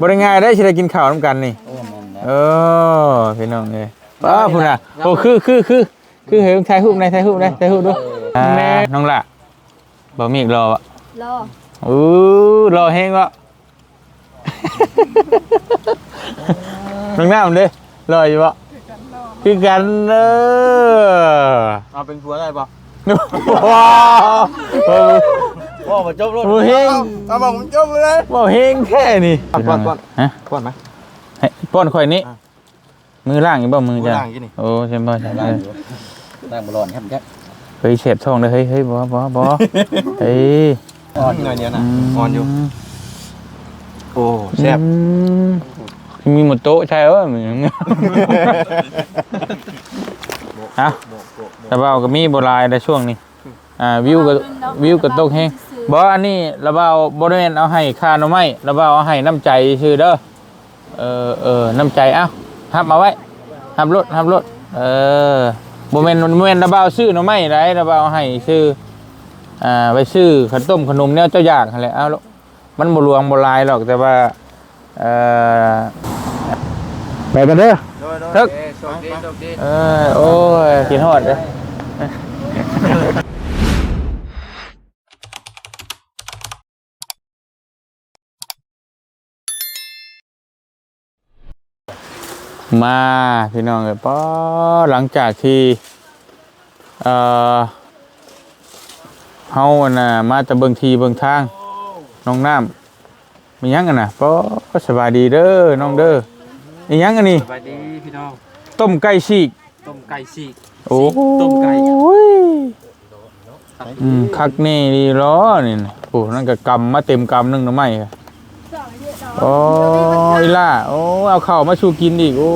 บ่ได้ง่ายได้สิได้กินข้าวนํกันนี่โอ้แม่นแล้วเออพี่น้องเอ้ยป้าพุ่นน่ะโอ้คือคือคือคือเห็นถ่ายรูปในถ่ายรูปได้ถ่ายรูปดูอ่าน้องละบ่มีอีกรออะรออู้รอแฮงวะน้องน้ำเด้รออยู่บ่คือกันเด้อเอาเป็นผัวได้ปะ ว้าวเออว่ามาจบรถบ่เฮงเอาบอกผมจบเลยบ่เฮงแค่นี่ป้อนป้อนฮะป้อนไหมให้ป้อนข่อยนี้อะมือล่างอยู่บ่มือจ้ะมือล่างอยู่นี่โอ้ใช่บ่ใช่บ่ร่างบอลอนครับจ๊ะเฮ้ยเสียบท้องเลยเฮ้ยเฮ้ยบ่บ่บ่เฮ้ยอ่อนหน่อยเดียวนะอ่อนอยู่โอ้แซ่บอืมมีหมดโต๊ะใช่เหรอมึง ฮะแต่ว่าก็มีโบราณในช่วงนี้ อ่าวิวก็วิวก็ตกแฮงบ่อันนี้ระเบาบ่ได้แม่นเอาให้ค่าหน่อไม้ระเบาเอาให้น้ำใจชื่อเด้อเออเออน้ำใจเอ้าหับเอาไว้หับรถหับรถเออบ่แม่นบ่แม่นระเบาซื้อหน่อไม้ได้ระเบาเอาให้ซื้ออ่าไปซื้อขนมต้มขนมแนวเจ้าอยากนั่นแหละเอาลูกมันบ่หลวงบ่หลายหรอกแต่ว่าเอ่อไปกันเด้อทึกโชคดีโชคดี เออโอ้ยกินฮอดเลย มาพี่น้องเลยป้อหลังจากที่เอ่อเฮาอะน่ะมาแต่เบิ่งทีเบิ่งทางน้องน้ำมีหยังกันน่ะป้อสบายดีเด้อน้องเด้อมีหยังกันนี่สบายดีพี่น้องต้มไก่ฉีกต้มไก่ฉีกโอ้ต้มไก่อืมคักนี่ดีล้อนี่นะโอ้นั่นก็กำมาเต็มกำหนึงหน่อไม้อะ โอ้ยล่ะโอ้เอาข้าวมาชูกินอีกโอ้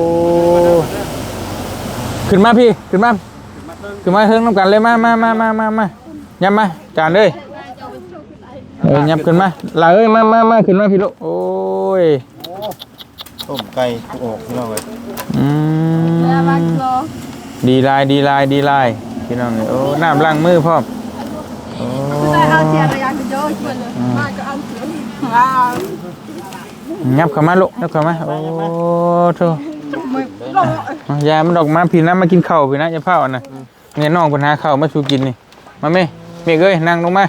ขึ้นมาพี่ขึ้นมาขึ้นมาเฮิงน้ำกันเลยมามามามามามายับมาจานเลยเออยับขึ้นมาลาเอ้ยมามามาขึ้นมาพี่ลูกโอ้ยต้มไก่โอ้พี่น้องเลยอืแล้วมามรอดีลายดีลายดีลายพี่น้องเลยโอ้น้ำล้างมือพร้อมโอ้ งว้าวยับเข้ามาลูกยับเข้ามาโอ้โธ่ไม่รอยายมันดอกมาพี่นะมากินข้าวพี่นะอย่าเผาอันนะเนี่ยน้องคนหาข้าวมาชูกินนี่มาเม่เมฆเอ้ยนั่งลงมา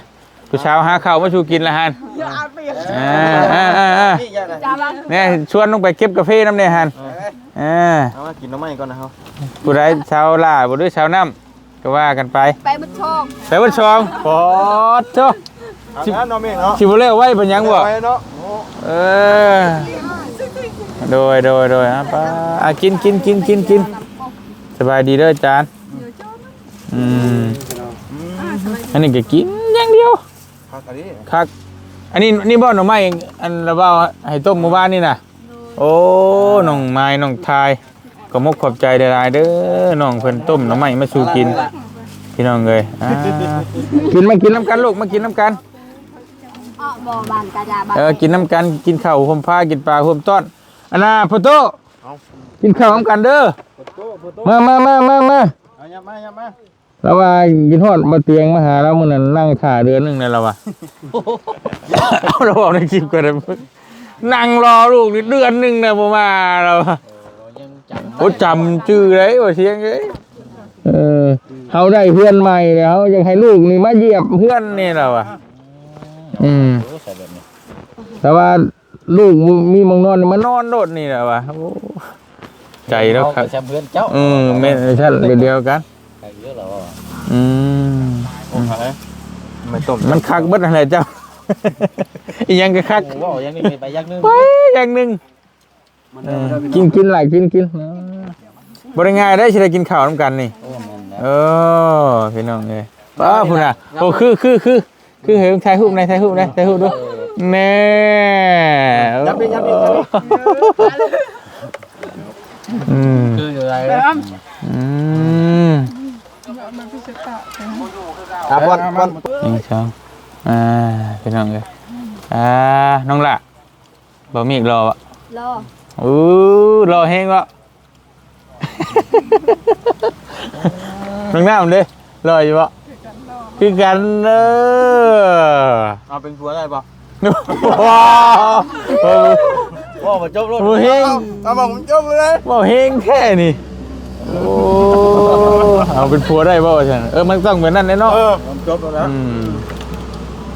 ผู้เช้าหาข้าวมาชูกินละฮันอย่าเอาเปรียบอ่าอ่าอ่าอ่านี่ยังไงจ้าบ้างเนี่ยชวนลงไปเก็บกาแฟน้ำเนี่ยฮันอ่าเอามากินน้ำมันก่อนนะครับผู้ใดชาวล่าผู้ใดชาวน้ำก็ว่ากันไป ไปบุญชองไปวันชองปอดโธ่ ชิบน้องเมฆเนาะชิบุเล่ไว้เป็นหยังบ่ไปเนาะเออโดยโดยโดยอะป้าอะกินกินกินกินกินสบายดีเด้อจานอืมอันนี้ก็กินอย่างเดียวพักอันนี้คักอันนี้นี่บ่หน่อไม้อันระเบ้าให้ต้มเมื่อวานนี่น่ะโอ้น้องไม้น้องทายก็มกขอบใจหลายๆเด้อน้องเพิ่นต้มหน่อไม้มาสู่กินพี่น้องเอ้ยอ่ากินมากินน้ำกันลูกมากินน้ำกัน อ้อบอบานกาจาบ้านเออกินน้ำกันกินข้าวห่มผ้ากินปลาห่มต้อนอันน่ะพ่อโตเอากินข้าวน้ำกันเด้อโต๊ะโต๊ะมามามามามาเอายับมายับมาแล้วว่ากินทอดมาเตียงมาหาเรามื่อนั้นนั่งถ่าเดือนหนึงเลยเราว่ะเอาเราบอกในคลิปก็ได้นั่งรอลูกนี่เดือนหนึงนะผมมาเราอะยังจำโอ้จำชื่อเลยว่าเสียงเลยเออเขาได้เพื่อนใหม่แล้วยังให้ลูกนี่มาเหยียบเพื่อนนี่เราอะ อืมใส่แบบนี้แต่ว่าลูกมีมังนอนนี่มานอนโดดนี่แหละวะโอ้ใจแล้วครับแชมเพื่อนเจ้าเออไม่ใช่เดียวกันใครเยอะแล้วอืม โอ้ยไม่ต้มมันคักเบิดอะไรเจ้า อีกอยังก็คักโอ้ว่ายังนี่ไปยักนึงไปอย่างหนึ่งเออกินกินหลายกินกินบริง่ายได้สิได้กินข้าวน้ำกันนี่ โอ้แม่นแล้วเออพี่น้องเลยป้าพุ่นอะโอ้คือคือคือ คือเห็นถ่ายรูปในถ่ายรูปในถ่ายรูปดูแน่ยับดิยับดิยับดิอืมคืออยู่ไรอืมอะบอลบอลหนึ่งสองอ่าพี่น้องเลยอ่าน้องละบ่มีอีกรออะรออู้รอแห้งวะ น้องน้ำเด้รออยู่วะ คือกันเด้อเอาเป็นผัวได้ปะว้าวเออว่ามาจบรถโอ้เฮงเอาบอกมันจบเลยบ่เฮงแค่นี่โอ้เอาเป็นผัวได้บ่ฉันเออมันต้องเป็นนั่นแน่เนาะเออมันจบแล้วนะอืม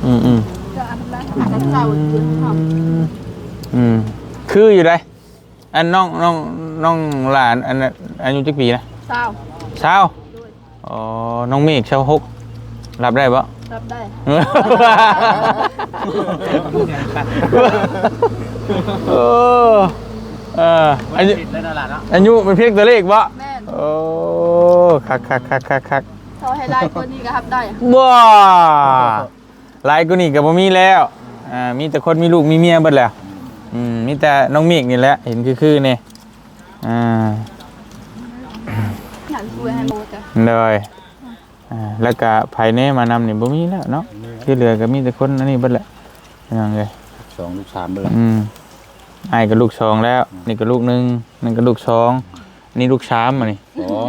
อืมอืมจะอันนั้นจะเศร้าจนทอืมคืออยู่ได้อันน้องน้องน้องหลานอันนั้นอายุจักปีนะำเศร้าเช้าอ๋อน้องเมฆเช้าหก รับได้ปะรับได้ เออเอออายุเล่นอะไรเนาะอายุมันเพียงตัวเลขวะแม่นโอ้คักคักคักคักคักเขาให้ได้คนนี้ก็รับได้บ้าหลายกูนี่กับบ่มีแล้วอ่ามีแต่คนมีลูกมีเมียเบิดแล้วอืมมีแต่น้องเมฆนี่แหละเห็นคือคือๆนี่อ่าอยากช่วยให้โมจ้ะเลย อ่าแล้วก็ภายในมานำนี่บ่มีแล้วเนาะที่เหลือก็มีแต่คนอันนี้เบิดแหละยังไงสองลูกสามเลยอืมไอ้ก็ลูกสองแล้ว นี่ก็ลูกหนึ่งนั่นก็ลูกสองนี่ลูกสามมานี่สอง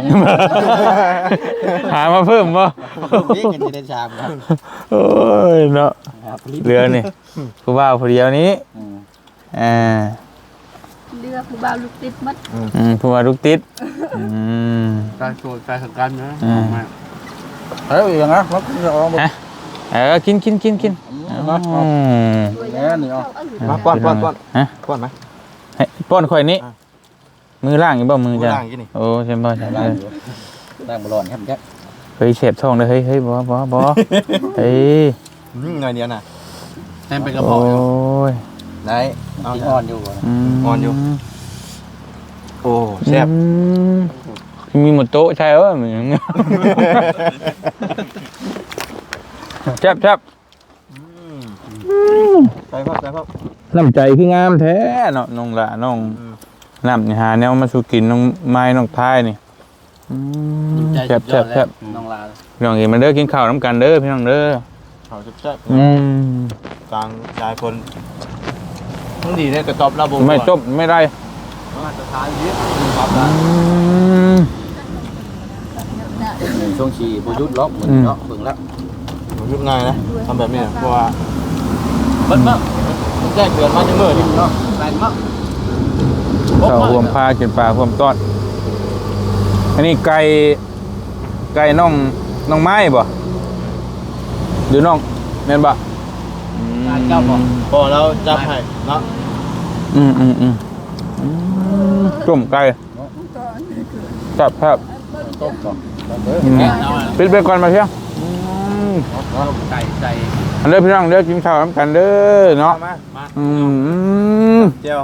หามาเพิ่มบ่นี่กันจะได้ชามครับโอ้ยเนาะเหลือนี่ผู้บ่าวผู้เดียวนี้อ่าเลือกผู้บ่าวลูกติดมัดอืมผู้ว่าลูกติดอืมการโชว์การสังกันนะอืม เฮ้ยอย่างนั้นมันจะออกฮะเออกินกินกินกินอืมด้วยแน่นี่เอาเอาอื่นมาป้อนป้อนป้อนฮะป้อนไหมให้ป้อนข่อยนี้อะมือล่างอยู่บ่มือจ้ะมือล่างอยู่นี่โอ้ใช่บ่ใช่บ่ได้บอลครับแกเฮ้ยเสียบท้องเลยเฮ้ยเฮ้ยบ่บ่บ่เฮ้ยหน่อยเดียวน่ะแทนเป็นกระโอ้เพาะอยู่ยได้เอากินอ่อนอยู่ก่อนมอ่อนอยู่โอ้แซ่บอื มมีหมดโต๊ะใช่เหรอมึงแซ่บแซ่บใส่พ่อใส่พ่อน้ำใจคืองามแท้เนาะน้องละน้องอืมน้ำนี่หาแนวมาสู่กินน้องไม้น้องพายนี่อืมใจแซ่บสุดยแซ่อบดแล้แซ่วบน้องลาพี่น้องเห็นมันเด้อกินข้าวน้ำกันเด้อพี่น้องเด้อเขาจะแซ่บอืมกลางชายคนต้องดีเนี่ยกระตอบระบบไม่จบไม่ได้ มาตรฐานเยอะครับอืมช่วงชีบุยุทธล็อกเหมือนอืมเนาะเบิ่งแล้วยุบง่ายนะทำแบบนี้เพราะว่าเบิ่งมากมันแจ้งเตือนมาจะเมื่อนี่เนาะแรงมากข้าวห่วมพากินปลาห่วมต้อนอันนี้ไก่ไก่น้องน้องไม้บ่หรือน้องแม่นบ่การเจ้าบอกพอเราจับให้เนาะอืมอืมอืมอืม จุ่มไก่ครับครับต้มก่อนอืมปิดไปก่อนมาเพียงอืมต้มไก่ใจอันเด้อพี่น้องเด้อกินข้าวน้ำกันเด้อเนาะมาอืมเจียว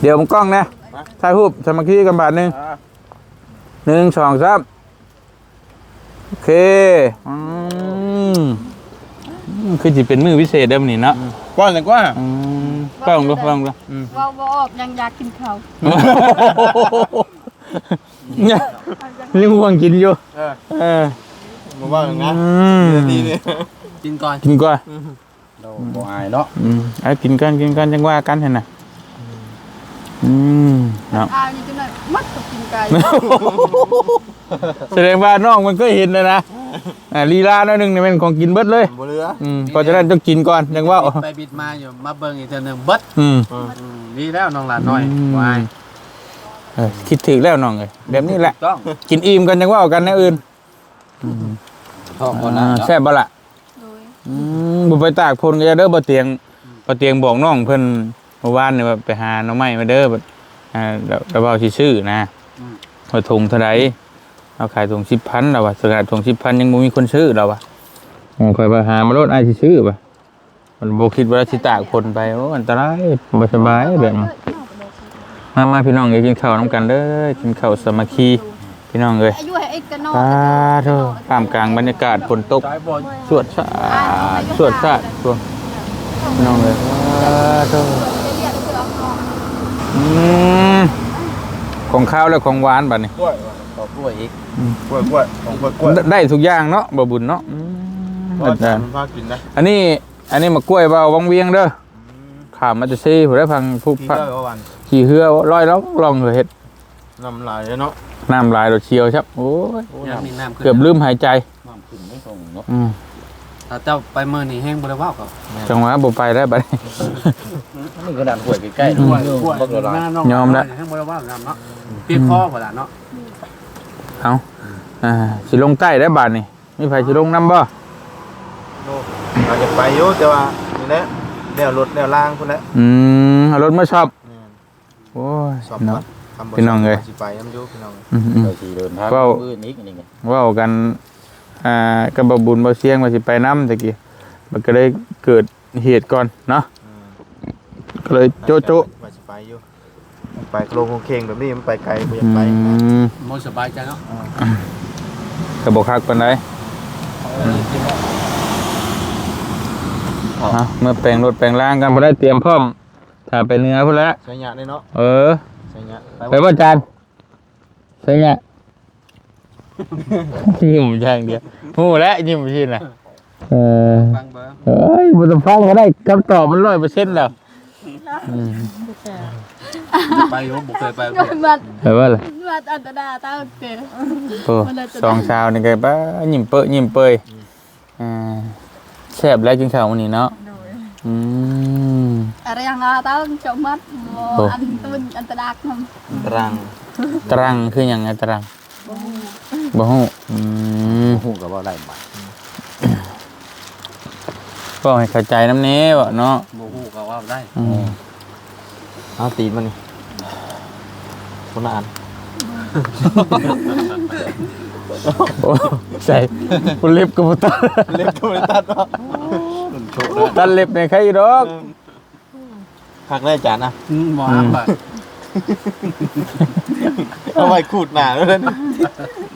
เดี๋ยวผมกล้องนะถ่ายรูปสามัคคีกันบาทหนึ่งหนึ่งสองสามโอเคอืมอืมคือจะเป็นมือพิเศษเดิมอนี่เนาะก้อนเลยกว่าอืม กล้องดูกล้องดูเว่าบ่ออกยังอยากกินข้าวเนี่ยยังห่วงกินอยู่เออเออมาว่าอย่างนั้นอืมดีนี่กินก่อนกินก่อนเราบ่อายเนาะอืมไอ้กินกันกินกันจังว่ากันเห็นน่ะ อืมเนาะ อายนี่จังได๋มัดกับกินไก่แสดงว่าน้องมันก็เห็นนะนะอ่าลีลาหน่อยหนึงนี่เป็นของกินเบิดเลย บ่เหลืออืมก็จะได้ต้องกินก่อนจังว่าบิดไปบิดมาอยู่มาเบิ่งอีกเทื่อหนึงเบิดอืม อืมดีแล้วน้องหลานน้อยบ่อายเออคิดถึงแล้วน้องเลยแบบนี้แหละ ต้องกินอิ่มกันจังว่ากันนะอื่นท้องคนนั้อ่านแซ่บบ่ล่ะโดยอืมบ่ไปตากพลก็จะเด้อบ่เตียงบ่เตียงบอกน้องเพิ่น เมื่อวานนี่ว่าไปหาหน่อไม้มาเด้อบัดอ่าเดี๋ยวเดี๋ยวเว้าสิซื้อนะว่าถุงเท่าใดเอาขายถุง10,000แล้วว่าสกัดถุง10,000ยังบ่มีคนซื้อแล้วว่ะอ๋อค่อยไปหามาโลดอ้ายสิซื้อป่ะมันบ่คิดว่าสิตากพลไปโอ้อันตรายบ่สบายแบบนี้มามาพี่น้องเอ้ยกินข้าวนํกันเด้อกินข้าวสามัคคีพี่น้องเอ้ยอายุให้ไอ้กะนอปาเถอะท่ามกลางบรรยากาศฝนตกสายบ่สวดสาดสวดสาดตัวน้องเลยปาเถอะ อืมของข้าวและของหวานบัดนี้ กล้วยต่อกล้วยอีกกล้วยกล้วยของกล้วยกล้วยได้ได้ทุกอย่างเนาะบ่บุญเนาะอืมก็อาจาจะรย์มันพากินนะอันนี้ อันนี้มากล้วยเบาวังเวียงเด้อขามมาจะซีผมได้พังผู้กินพังได้ก็วันขี่เหือร้อยแล้วลองเห็ดน้ำลายเนาะน้ำลายเราเชียวครับโอ้ยยังมีน้ำขึ้นเกือบลืมหายใจน้ำขึ้นไม่ส่งเนาะอืม ถ้าเจ้าไปมื้อนี้แห้งบ่ได้เว้าก็จังหวะบ่ไปแล้วบัดนี้นี่กระดานห่วยใกล้ๆด้วยบักละลายยอมแล้ว แห้งบ่ได้เว้านำเนาะเปียกคอพุ่นล่ะเนาะเอาอ่าสิลงใต้ได้บาดนี่มีไผสิลงนํบ่อาจจะไปอยู่แต่ว่านี่แหละแนวรถแนวล่างพุ่นแหละอืมเอารถมาชอบโอ้ยสอบเนาะคำบ่พี่น้องเอ้ย สิไปน้ำอยู่พี่น้องอืมอืม เราสิเดินทางเว้ามื้อนี้นี่ไงเว้ากัน อ่ากับบ่บุญบ่เสียงว่าสิไปนํตะกี้มันก็เลยเกิดเหตุก่อนเนาะก็เลยโจะโจะว่าสิไปอยู่ไปโครงโครงเคงแบบนี้มันไปไกลบ่อยาอืกไปมบ่สบายใจเนาะก็บ่คักปานใดเอาเมื่อแปลงรถแปลงร่างกันบ่ได้เตรียมพร้อมถ้าไปเหนือพุ่นแล้วใช้ยะได้เนาะเออ ใช้ยะไปว่าจานใช่ไง ยิ้มอย่างเดียวหูแล้วยิ้มชินน่ะเออฟังเบิ่งเฮ้ยมันต้องฟังก็ได้คำตอบมันร้อยเปอร์เซ็นต์แล้วอืมไปอยู่บ่เคยไปเงินมันเห็นว่าอะไรมันอันตรายตาเตะโอ้สองชาวนี่ไงป้ายิ้มเปอะยิ้มเปยอ่าแซ่บแล้วกินข้าววันนี้เนาะอืมอะไรอย่างอะตาจมัดอันตุนอันตรายทำตรังตรังคืออย่างไงตรังบ่ฮู้ อืมฮู้ก็บ่ได้บาดก็ให้เข้าใจน้ำเนี้บ่เนาะบ่ฮู้ก็ว่าได้อืมเอาตีนมันนี่คนละอันโอ้ใส่คุณเล็บกับตัดเล็กก็ไม่ได้ตัดเนาะตัดเล็บในใครดอกหักได้จานนะอืมบ่ฮักไป เอาไว้ขูดหนาแล้วนั่น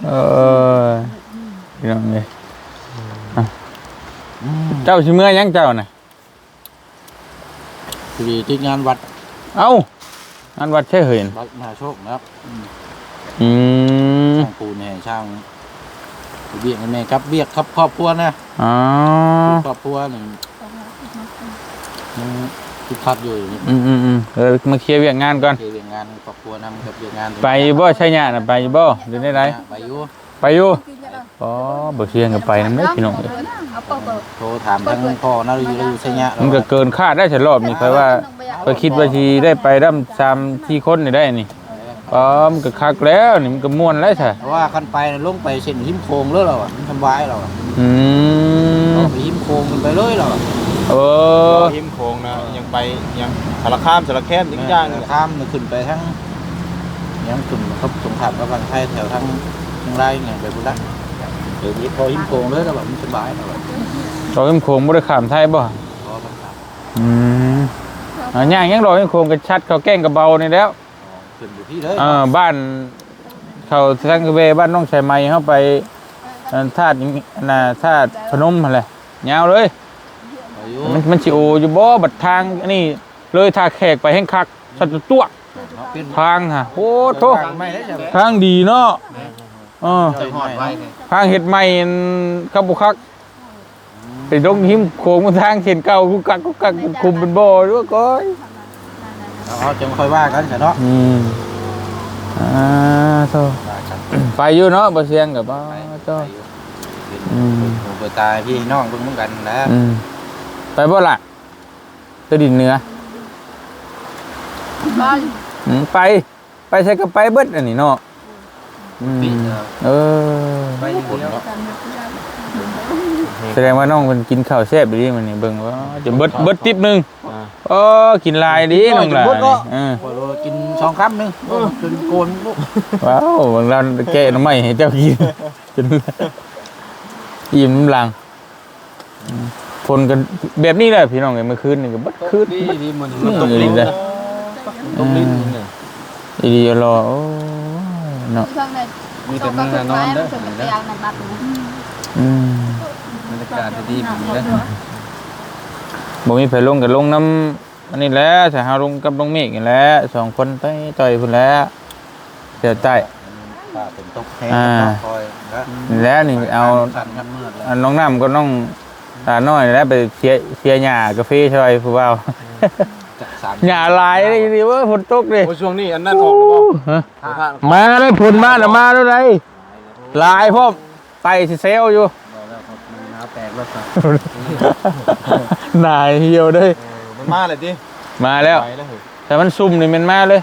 เออพี่น้องเลยอะเจ้าชิเมื่อยังเจ้าน่ะ พอดีที่งานวัดเอ้าอันวัดใช่เห็นวัดมหาโชคนะครับอืมช่างปูนแห่ช่างเบียกแม่ครับเบียกครับครอบครัวนะอ๋อครอบครัวหนึ่งทุกทัดอยู่นี่อืมอืมอืมเออมาเคลียร์เวียกงานก่อนคือเรียน งานครอบครัวนำกับเรียนงานไปบ่ใช่ยะน่ะไปบ่เดี๋ยวได้ไรไปอยู่ไปอยู่อ๋อบ่เชียงก็ไปนำได้พี่น้องเอ้ยเอาปอกโทรถามทั้งพ่อนะอยู่อยู่ไสยะมันก็เกินคาดได้ฉันรอบนี้ค่อยว่าค่อยคิดว่าสิได้ไปดํ3ที่คนนี่ได้นี่อ๋อมันก็คักแล้วนี่มันก็ม่วนแล้วใช่เพราะว่าคันไปน่ะลงไปเส้นหิมโคงเลยเราอะมันทำร้ายเราอะอืมเอาไปหิมโคงมันไปเลยเราอะ เออยิ้มโค้งนะยังไปยังสารข้ามสารแคมอีกอย่างหนึงข้ามมันขึ้นไปทั้งยังขึ้นครับสงครามกับฝั่งไทยแถวทั้งทางไรเนี่ยไปบุรีรัมย์เดี๋ยวนี้พอหิมโคงเลยเราแบบมันสบายเราอะดอกยมโคงบ่ได้ข้ามไทยบ่พอมันขับอืมอ่าย่างยังดอกยมโคงก็ชัดเขาแกล้งกับเบานี่แล้วขึ้นอยู่ที่เลยเออบ้านเขาทางกระเวบ้านน้องชายไม้เข้าไปอันธาตุนี่น่ะธาตุพนมหั่นแหละยาวเลยไป อยู่มันมันสิโออยู่บ่บัดทางอันนี้เลยทาแขกไปแห่งคักสัตว์ตัวเนาะเป็นทางฮะโอ้โตไม่ได้จะทางดีเนาะเออใจหอดไว้ทางเฮ็ดใหม่อันครับบ่คักไปดงหิมโคงมาทางเส้นเก่ากุกกักกุกกักคุมเป็นบ่ด้วยก้อยเอาจะค่อยว่ากันเถอะเนาะอืมอ่าโตไปอยู่เนาะบ่เสียงกับบ่โตอืมเปิดตาพี่น้องเบิ่งเหมือนกันนะ อืม ไปบ่ล่ะไปดินเหนือบ้านอืมไป ไปใช้ก็ไปเบิดอันนี้เนาะอืมปีเออ ไปอยู่เนาะแสดงว่าน้องมันกินข้าวแซ่บดีมันนี่เบิ่งว่าจะเบิดเบิดติ๊บหนึงโอ้กินหลายดีน้องหลานนี่เออพอเรากินสองคำนึงจนโกนลูกว้าวบางร้านแกะหน้ำไม้ให้เจ้ากินจนอิ่มน้ำลังอืมฝ นกันแบบนี้แหละพี่น้องไงเมื่อคืนนี่ก็เบัดคืนดีเบัดดีมันนี่ตกอีลิ้นเลยอีดีรอโอ้ยเนาะช่างเลยมีแต่มึงน่ะนอนเด้อไปเอาในบัตรอืมบรรยากาศดีๆผมเด้อบ่มีไผลงกับลงน้ำอันนี้แหละใส่หาลงกับลงเมฆนี่แหละสองคนไปต่อยพุ่นแหล้วเดี๋ยวใต้ป้าเป็นตกแห้งอ่าคอยแล้วนี่แหล้วนี่เอาสั่นกันมืดแล้วอันน้องน้ำก็น้อง ตาน้อยนี่แหล้วไปเชียร์เชียร์หญ้ากาแฟช่วยผู้เบาจักสามหญ้าลายเลยดิเว่าฝนตกดิโอ้ช่วงนี้อันนั้นออกแล้วบ่ฮะบ่พลาดมาเลยผลมาแล้วมาแล้วไรลายพ่อมไตสิเซลอยู่แตกแล้วครับนายเหี่ยวเด้ยเออมันมาเลยดิมาแล้ว ไปแล้วเหรอแต่มันซุ่มนี่มันมาเลย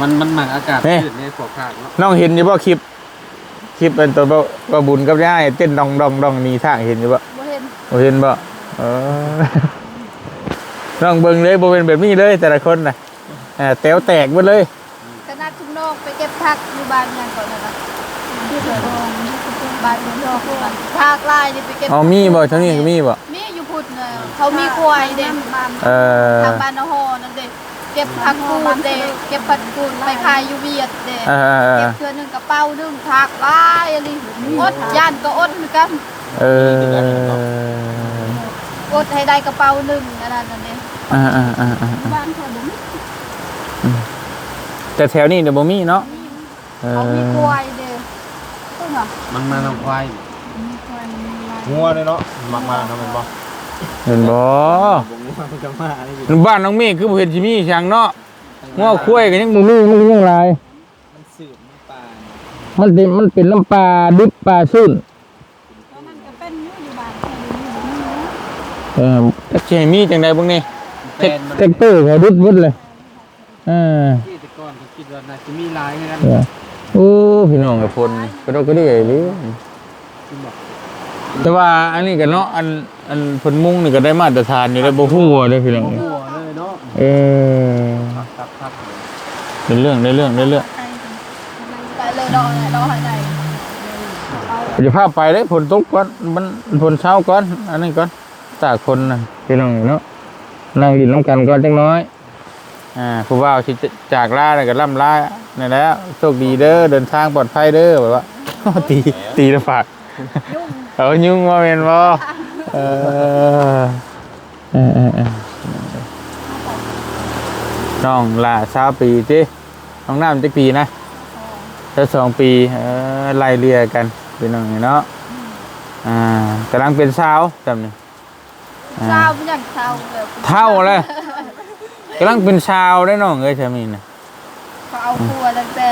มันมันหมักอากาศนี่พืชในพวกภาคเนาะน้องเห็นอยู่บ่คลิป คลิปเป็นตัวบ่บ่บุญกับย่ายเต้นดองดองดองหนีทางเห็นอยู่บ่บ่เห็นบ่เห็นบ่เออน้องเบิ่งเลยบ่เป็นแบบนี้เลยแต่ละคนน่ะอ่าแต๋วแตกหมดเลยขนาดคุณนอกไปเก็บผักอยู่บ้านยังก่อนนะที่เสือทองบ้านคุณนอกบ้านภาคใต้นี่ไปเก็บอ๋อมีบ่เท่านี้ก็มีบ่มีอยู่พุดเน่ะเขามีควายเด็กเออทางบ้านนาฮอนั่นเด็ก เก็บผักกูดเด็กเก็บผักกูดไปขายอยู่เวียดเด็กเออเออเอเก็อบเทือหนึงกระเป๋าหนึงผักหลายอะไรอดย่านก็อดเหมือนกันเอออดให้ได้กระเป๋าหนึงอันนั้นนั่นเองอ่าอ่าอ่าอ่าบ้านเขาบ่มีแต่แถวนี้เดี๋ยวบ่มีเนาะเอเขามีอควายเด็กเพิ่งเหรอมันมาทำควายมีควายมีลายงัวเลยเนาะมักมาทำเป็นบ่ เห็นบ่ผมว่ามันจะมาอะไรอยู่บ้านน้องเมฆคือบ่เห็นสิมีช่างเนาะง้อคุ้ยก็ยังบ่มีมันยังหลาย มันสืบมันป่ามันเป็นมันเป็นน้ำปลาดิบปลาซุ่นแล้วมันก็เป็นอยู่อยู่บ้านเขาอยู่นี่บ่มีเนาะเออจักสิให้มีจังได๋เบิ่งนี่แปลนมันแท็กเตอร์เขาดุดหมดเลยเออที่แต่ก่อนเขาคิดว่าน่าจะมีลายให้กันเออโอ้พี่น้องกับพลก็ดอกก็ได้เลยคุณบอกแต่ว่าอันนี้ก็เนาะอัน อันเพิ่นมุ่งนี่ก็ได้มาตรฐานอยู่แล้วบ่ฮู้ว่าเด้อพี่น้องหัวเลยเนาะเออครับครับครับเป็นเรื่องได้เรื่องได้เรื่องแต่เลยรอเนี่ยรอให้ได้จะพาไปเด้ฝนตกก่อนมันฝนเช้าก่อน อันนี้ก่อนตากคนน่ะพี่น้องเนาะนั่งดินน้ำกันก่อนจังน้อยอ่าผู้ว่าสิจากลาแล้วก็ล่ำลานี่แหล้วโชคดีเด้อเดินทางปลอดภัยเด้อแบบว่าตีตีแล้วฝากเอายุ่งว่าเป็นบ่ เออเออเออเออน้องลาสาวปีจิน้องน้ำจักปีนะถ้าสองปีเออไล่เลี่ยกันเป็นน้องนี่เนาะอ่ากำลังเป็นสาวจำนี่อ่าเช้าเป็นอย่างเช้าแบบเท่าเลยกำลังเป็นสาวได้น้องเอ้ยช่ไหมนะเขาเอาครัวตั้งแต่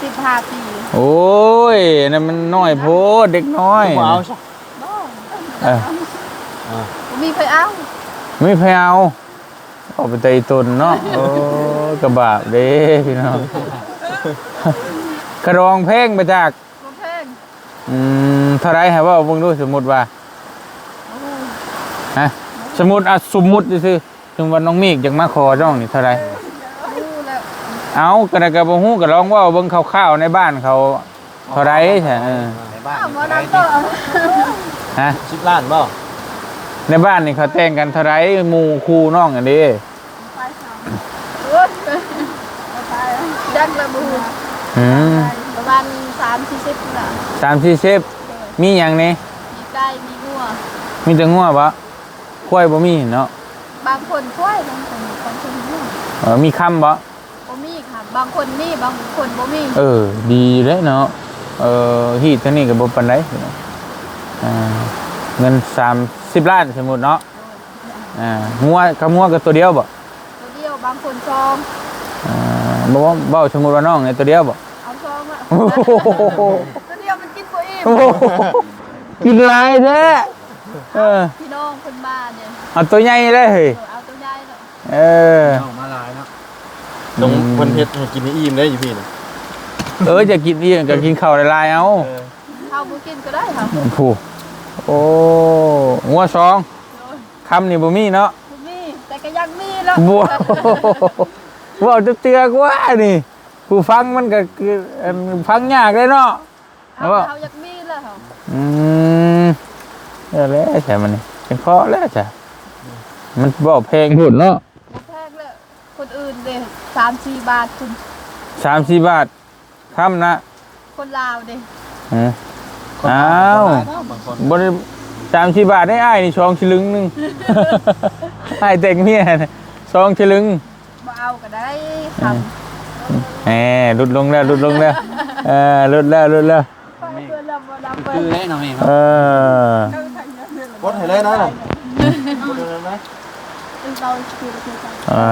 สิบห้าปีโอ้ยนั่นมันน้อยโพดเด็กน้อยเอาซะ เออบ่มีใครเอาไม่แพเอาออกไปตีตนเนาะโอ้กระบาปเด้พี่น้องกระรองเพลงมาจากบ่แพงอืมเท่าไรฮะว่าเบิ่งดูสมมุติว่าฮะสมมุติอะสมมุติซื่อๆถึงวันน้องเมฆอยากมาขอจ้องนี่เท่าไร รู้แล้วเอากระกระบ่ฮู้ก็ลองเว่าเบิ่งคร่าวๆในบ้านเขาเท่าไรใช่เออในบ้านอ้าวบ่นำก็เอา ฮะสิบล้านบ่ในบ้านนี่เขาแต่งกันเท่าไรหมู่คู่น้องอันนี้ไปสามโอ๊ยเอาไปยักษ์ละบูอืมประมาณสามสี่สิบน่ะสามสี่สิบมีหยังนี่มีไก่มีงัวมีแต่งัวบ่กล้วยบ่มีเนาะบางคนช่วยบางคนบางคนงัวเออมีคำบ่บ่มีค่ะบางคนมีบางคนบ่มี เออ ดีเลยเนาะเออฮีดเท่านี้ก็บ่ปานใดอ่า เงิน30ล้านสมมุติเนาะอ่างัวกับงัวก็ตัวเดียวบ่ตัวเดียวบางคนซองอ่าบ่ว่าเว้าสมมุติว่าน้องเนี่ยตัวเดียวบ่เอาซองละโอ้โหตัวเดียวมันกินบ่อิ่มโอ้โหกินหลายแท้เออพี่น้องคนบ้านเนี่ยเอาตัวใหญ่เลยเฮ้ยเออเอาตัวใหญ่ละเออออกมาลายเนาะตรงเพิ่นเฮ็ดให้กินให้อิ่มได้อยู่พี่น่ะเออจะกินอีกก็กินข้าวหลายๆเอาเออ ข้าวบ่กินก็ได้ค่ะผู้โอ้งัวสองคำนี่บ่มีเนาะบ่มีแต่ก็ยังมีแล้วบัวว่าจะเตือกว่านี่ผู้ฟังมันก็คือฟังยากเลยเนาะเอาว่าอยังมีแล้วค่ะอืมเออแล้วใช่มันนี่เป็นเพราะแล้วจ้ะมันบอกเพลงพูดเนาะบ่แพงแล้วคนอื่นเด้3-4บาทคุณสามสี่บาทคำนะ คนลาวเด้ อืมคนอ้าวคนหลยเนะบางคนบริสามสี่บาทได้อ้ายนี่ชองชลึงหนึง อ้ายแต่งเมียน่ะชองชลึง บ่เอาก็ได้ค่ะแหมลุดลงแล้วลุดลงแล้วเออลุดแล้วลุดแล้วไปเพื่อนเราบ่นำไปคือได้หน่อยเอเนาะอกดให้เลยนะกดให้เลยนะเราคือคือกันอ่า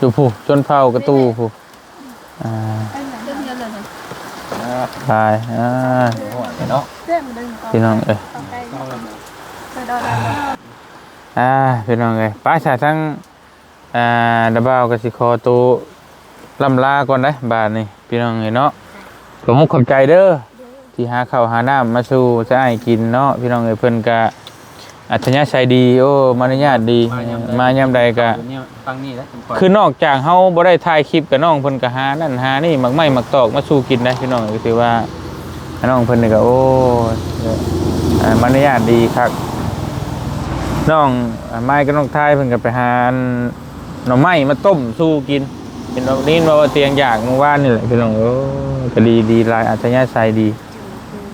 ดูผู้จนเผากระตูผู้อ่าเรื่องเงินเลยไปอ่า เนาะเต้นดึงออกพี่น้องเอ้ยออกได้เอาละหมดไปดอได้บ่อ่าพี่น้องเอ้ยป้าชาทั้งอ่าดับเบิลกสิคอตัวล่ำลาก่อนนะบาทนี่พี่น้องเอ้ยเนาะผมขอบใจเด้อที่หาข้าวหาน้ำมาสู่จะให้กินเนาะพี่น้องเอ้ยเพิ่นก็อัธยาศัยดีโอ้มารยาทดีมายามใดก็เนี่ยฟังนี่แล้วผมก่อนคือนอกจากเฮาบ่ได้ถ่ายคลิปกับน้องเพิ่นก็หานั่นหานี่มักไม้มักตอกมาสู่กินได้พี่น้องก็ถือว่า น้องเพิ่นนี่ก็โอ้มารยาทดีครับน้องไม้กับน้องทายเพิ่นก็ไปหาหน่อไม้มาต้มสู่กิน เป็นว่านี่ว่าเตียงอยากเมื่อวานนี่แหละพี่น้องโอ้ก็ดีดีลายอัธยาศัยดี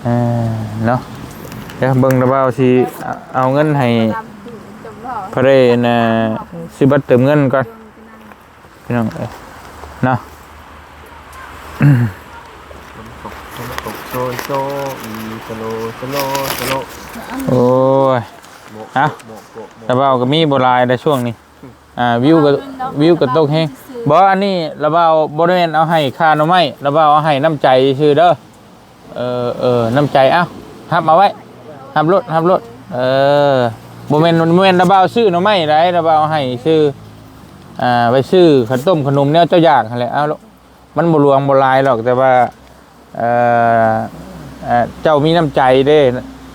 อ่าเนาะเดี๋ยวเบิ่งระเบ้าสิเอาเอาเงินให้พระเรนน่ะสิบัตรเติมเงินก่อนพี่น้องเนาะ โซนโซอีสโลสโลสโลโอ้ยโมเอ้าโมโกโมระเบ้าก็มีโบราณในช่วงนี้อ่าวิวก็วิวก็ตกแฮงบ่อันนี้ระเบ้าบ่ได้แม่นเอาให้ค่าหน่อไม้ระเบ้าเอาให้น้ำใจชื่อเด้อเออเออน้ำใจเอ้าหับเอาไว้หับรถหับรถเออบ่แม่นบ่แม่นระเบ้าซื้อหน่อไม้ได้ระเบ้าเอาให้ซื้ออ่าไปซื้อขนมต้มขนมแนวเจ้าอยากนั่นแหละเอาลูกมันบ่หลวงบ่หลายหรอกแต่ว่า เอ่อเอ่อเจ้ามีน้ำใจเด้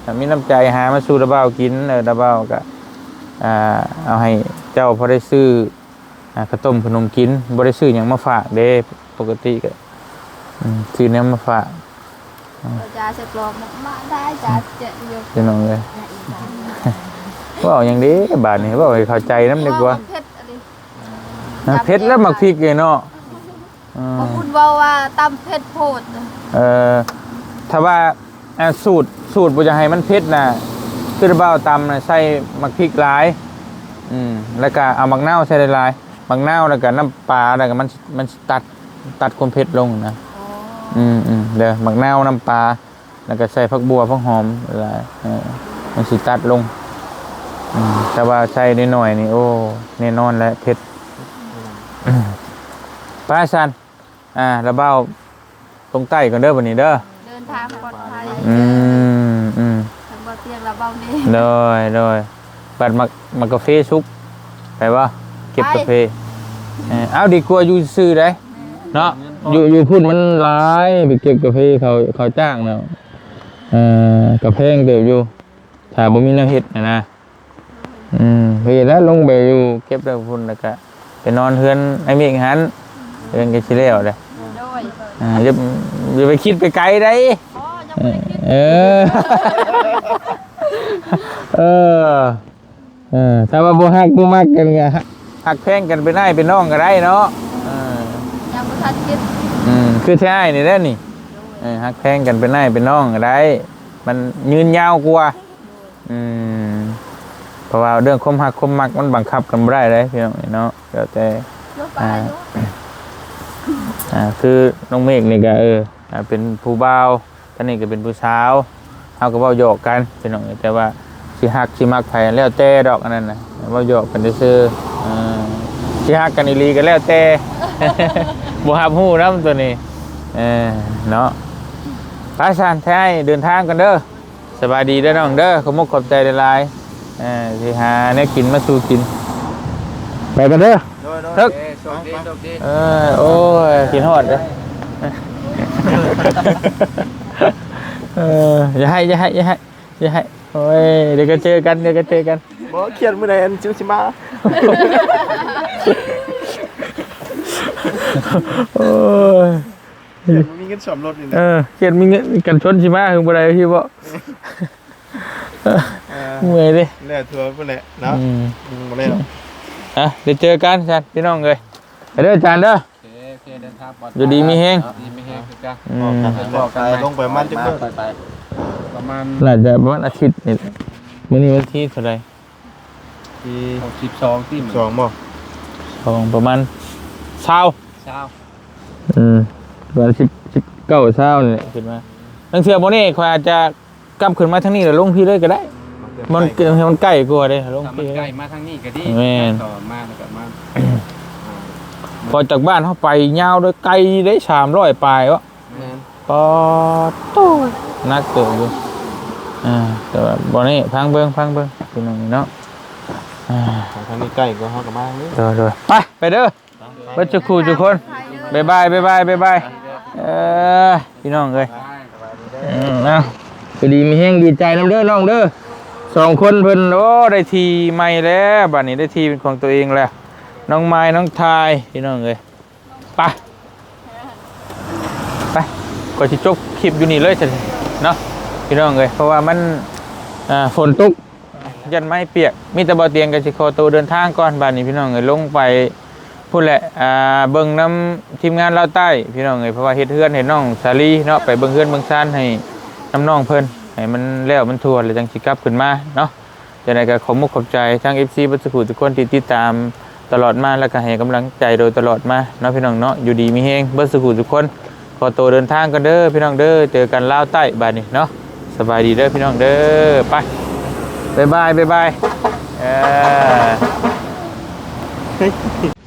ถ้ามีน้ำใจหามาสู่ระเบ้ากินเออระเบ้าก็อ่าเอาให้เจ้าพอได้ซื้ออ่าข้าวต้มขนมกินบ่ได้ซื้อหยังมาฝากเด้ปกติก็อืมซื้อแนวมาฝากจะจะกรอกมาได้จะจะอยู่พี่น้องเลยเว่าอย่างนี้บาดนี้เว่าให้เข้าใจนำดีกว่าเพชรอะไรนะเผ็ดแล้วหมักพริกเลยเนาะ อืบ่มบุญเว้าว่าตำเพชรโพดเอ่อถ้าว่าอ่าสูตรสูตรบ่จะให้มันเผ็ดน่ะคือเบ้าตำน่ะใส่หมักพริกหลายอืมแล้วก็เอาหมักนาวใส่หลายๆหมักนาวแล้วก็น้ำปลาแล้วก็มันมันตัดตัดความเผ็ดลงนะอ๋ออืมอืมเดี๋ยวหมักนาวน้ำปลาแล้วก็ใส่ผักบัวผักหอมหลายเออมันสิตัดลงอืมแต่ว่าใส่นิดหน่อยๆนี่โอ้แน่นอนแล้วเผ็ดอืมป้าซัน อ่าระเบ้าตรงใต้ก่อนเด้อบันนี้เด้อเดินทางปลอดภัยอืมอืมทางบ่เตียงระเบ้านี่โดยโดยบัดมักมักกาแฟซุกไปว่าเก็บกาแฟเออเอาดีกว่าอยู่ซื้อได้เนาะอยู่อยู่พูดมันหลายไปเก็บกาแฟเขาเขาจ้างเนาะเอ่อกาแฟงเติบอยู่ถ้าบ่มีแนวเฮ็ดนะนะอืมเฮ็ดแล้วลงไปอยู่เก็บได้พุ่นแล้วก็ไปนอนเฮือนไอ้เมฆหันเฮือนก็สิแล้วเด้ อโดยอ่าอย่าอย่าไปคิดไปไกลได้อ๋อยังบ่ได้คิดเออ เออ เออ ถ้าว่าบ่ฮักบ่มักกันก็ฮักฮักแพงกันไปได้เป็นน้องก็ได้เนาะเออยังบ่ทันคิดอืมคือแท้อ้ายนี่แหละนี่เออฮักแพงกันไปได้เป็นน้องก็ได้ มันยืนยาวกว่าอืมเพราะว่าเรื่องความฮักความมักมันบังคับกันบ่ได้เลยพี่น้องเนาะแล้วแต่ รถไปอยู่ อ่าคือน้องเมฆนี่ก็เอออ่าเป็นผู้บ่าวท่านนี่ก็เป็นผู้สาวเฮาก็เว้าหยอกกันพี่น้องแต่ว่าสิฮักสิมักไผแล้วแต่ดอกอันนั้นน่ะเว้าหยอกกันซื่อๆอ่าสิฮักกันอีหลีก็แล้วแต่ บ่ฮับฮู้นํตัวนี้เออเนาะพระสานแท้ให้เดินทางกันเด้อสบายดีเด้อน้องเด้อขอบมุกขอบใจหลายๆเออสิหาแนวกินมาสู่กิน ไปกันเด้อ โดยโดยทึกเอ้ยโชคดีโชคดี เออโอ้ย กินฮอดเลยเอออย่าให้อย่าให้อย่าให้อย่าให้โอ้ยเดี๋ยวก็เจอกันเดี๋ยวก็เจอกัน บ่เครียดมื้อใดอันจิวสิมาโอ้ยเครียดบ่มีเงินซ่อมรถนี่เอนะอเขียนมีเงินกันชนใช่ไหมถึงบ่ได้พี่บ่เออเมื่อยดิแล้วทัวร์พุ่นแหละเนาะอืม อืมบ่ได้หรอก อะเดี๋ยวเจอกันจันพี่น้องเลยไปเด้อจานเด้อโอเคโอ เคเดินทางปลอดภัอยู่ดีมีแฮงดีมีแฮงคือกัน อืมบอกกันลงไปมันจักมื้อไปไป ประมาณน่าจะประมาณอาทิตย์นี่แหละมื้อนี้วันที่เท่าไหร่ที่หกสิบสองที่สองบ่ของประมาณเช้าเช้าอืมวันสิบสิบเก้าเช้านี่แหละขึ้นมาลังเทือโมนี่คอยอาจจะกลับขึ้นมาทางนี้แล้วลงพี่เลยก็ได้ มันเกินมันใกล้กว่าเด้ลงถ้ามัพี่นเลยใกล้มาทางนี้ก็ดีแม่น ต่อมาแล้วก็มา พอจากบ้านเขาไปยาวด้วยไกลได้สามร้อยปลายวะแม่นปอดโต้นักเติบอยู่อ่าแต่ว่าบ่นี่พังเบิ่งพังเบิ่งพี่น้องนี่เนาะอ่าทางนี้ใกล้ก็เฮาก็มานี่เด้อเด้อไปไปเด้อเบิดจุกครูทุกคนบ๊ายบายบ๊ายบายบ๊ายบายเออพี่น้องเอ้ยอืมเอาก็ดีมีแฮงดีใจนํเด้อน้องเด้อสองคนเพิ่นโอ้ได้ทีใหม่แล้วบัดนี้ได้ทีเป็นของตัวเองแล้ว น้องไม้น้องทายพี่น้องเอ้ยไปไปก็สิจบคลิปอยู่นี่เลยจะเนาะพี่น้องเอ้ยเพราะว่ามันฝนตกยันไม่เปียกมีแต่บ่เตียงกับสิโคตัวเดินทางก่อนบ้านนี้พี่น้องเอ้ยลงไปพูดแหละอ่าเบิ่งน้ำทีมงานเราใต้พี่น้องเอ้ยเพราะว่าเฮ็ดเฮือนเห็นน้องสาลีเนาะไปเบิ่งเฮือนเบิ่งซ่านให้น้ำน้องเพิ่นให้มันแล้วมันทั่วแล้วจังสิกลับขึ้นมาเนาะจังไดก็ขอมุกขอบใจทั้ง FC บัสุขุทุกคนที่ติดตาม ตลอดมาแล้วก็ให้กำลังใจโดยตลอดมาเนาะพี่น้องเนาะอยู่ดีมีแฮงเบัดสุขุทุกคนขอตัวเดินทางกันเด้อพี่น้องเด้อเจอกันล่าวใต้บ้านนี้เนาะสบายดีเด้อพี่น้องเด้อไปบายบายบายบายเออ